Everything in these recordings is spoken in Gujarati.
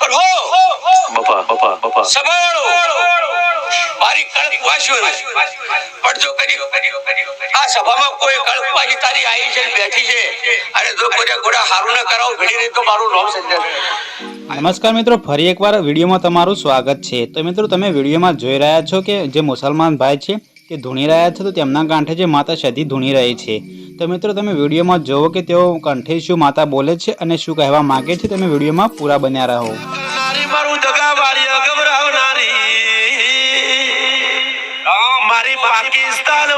પણ હો બાપા બાપા બાપા મારી કળપ વાસ્યો પણ જો કરી આ સભામાં કોઈ કળપ વાસી તારી આવી છે બેઠી છે અને જો કોઈ ગોડા હારું ન કરાવું ભીડી નહીં તો મારું નામ સંજય નમસ્કાર મિત્રો ફરી એકવાર વિડીયોમાં તમારું સ્વાગત છે. તો મિત્રો તમે વિડીયોમાં જોઈ રહ્યા છો કે જે મુસલમાન ભાઈ છે તે ધૂણી રહ્યા છે તો તેમના કાંઠે જે માતા સદી ધૂણી રહી છે. તો મિત્રો તમે વિડીયોમાં જુઓ કે તેઓ કંઠે શું માતા બોલે છે અને શું કહેવા માંગે છે, તમે વિડીયોમાં પૂરા બન્યા રહો. પાકિસ્તાન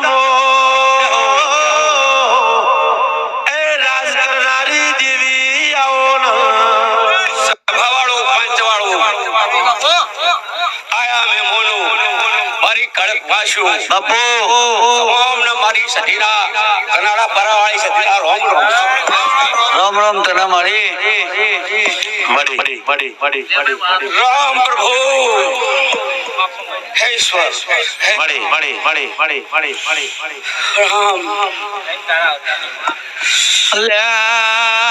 વાસ્યો બાપુ ન મારી સધીરા કનાડા પરાવાળી સધીરા રોમ રોમ. રામ રામ તને મારી મળી મળી મળી મળી રામ પ્રભુ. હે ઈશ્વર હે મળી મળી મળી મળી મળી મળી રામ. ડોલી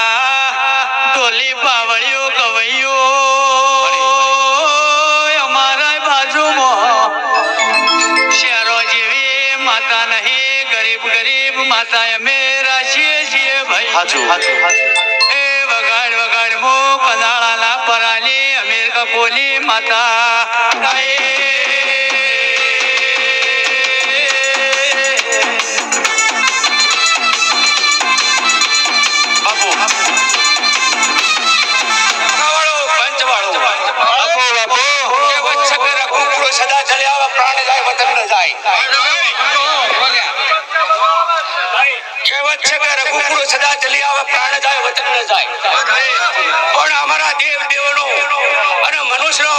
ગરીબ મેરા છીએ છીએ ભાઈ. હાચું એ વગાડ વગાડ મો કનાળાના પરાલી અમીર કપોલી માતા. સદા પ્રાણ જાય. વતન ન જાય કે વત્સકર કુકડો સદા ચલ્યા પ્રાણ જાય વતન ન જાય. પણ અમારા દેવ દેવનો અને મનુષ્યનો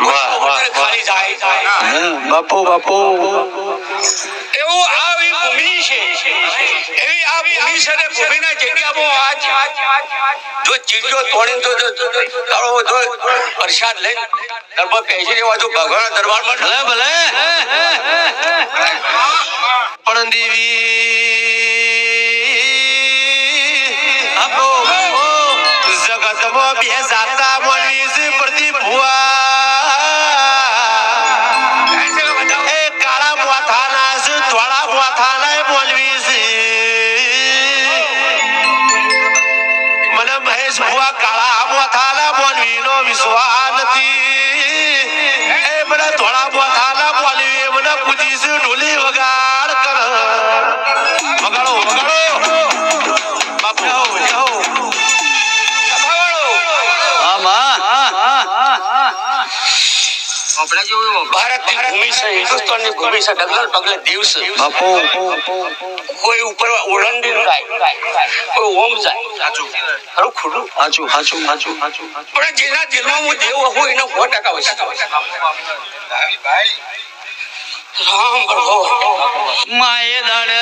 વાહ વાહ ખાલી જાય બાપુ બાપુ. એવું આ ભૂમિ છે. એવી આ ભૂમિ છે ને ભૂમિના જગ્યામાં આજ જો ચીજો તોડીને તો તારો જો પ્રસાદ લઈને દરબાર પહેરી રહેવા જો ભગવાન દરબારમાં ભલે ભલે. જગતમાં બે જાતા છે પ્રતિ ભુવા. એ કાળા મોથાના છે, ધોળા મોથાના બોલવી છે. મને મહેશ ભુવા કાળા મોથાના બોલવીનો વિશ્વાસ નથી. એ મને ધોળા મોથાના મોલવી મને પૂજી છે ભારતની ભૂમિ છે હિન્દુસ્તાનની ભૂમિ છે ડગલે પગલે દિવસ બાપુ. કોઈ ઉપર ઓળંડી જાય કોઈ ઓમ જાય. ખરું ખોટું? હાચું સાચું સાચું સાચું પણ જેના દિલમાં હું દેવ હોય એનો સો ટકા વસી રામ પ્રભુ માએ દાડ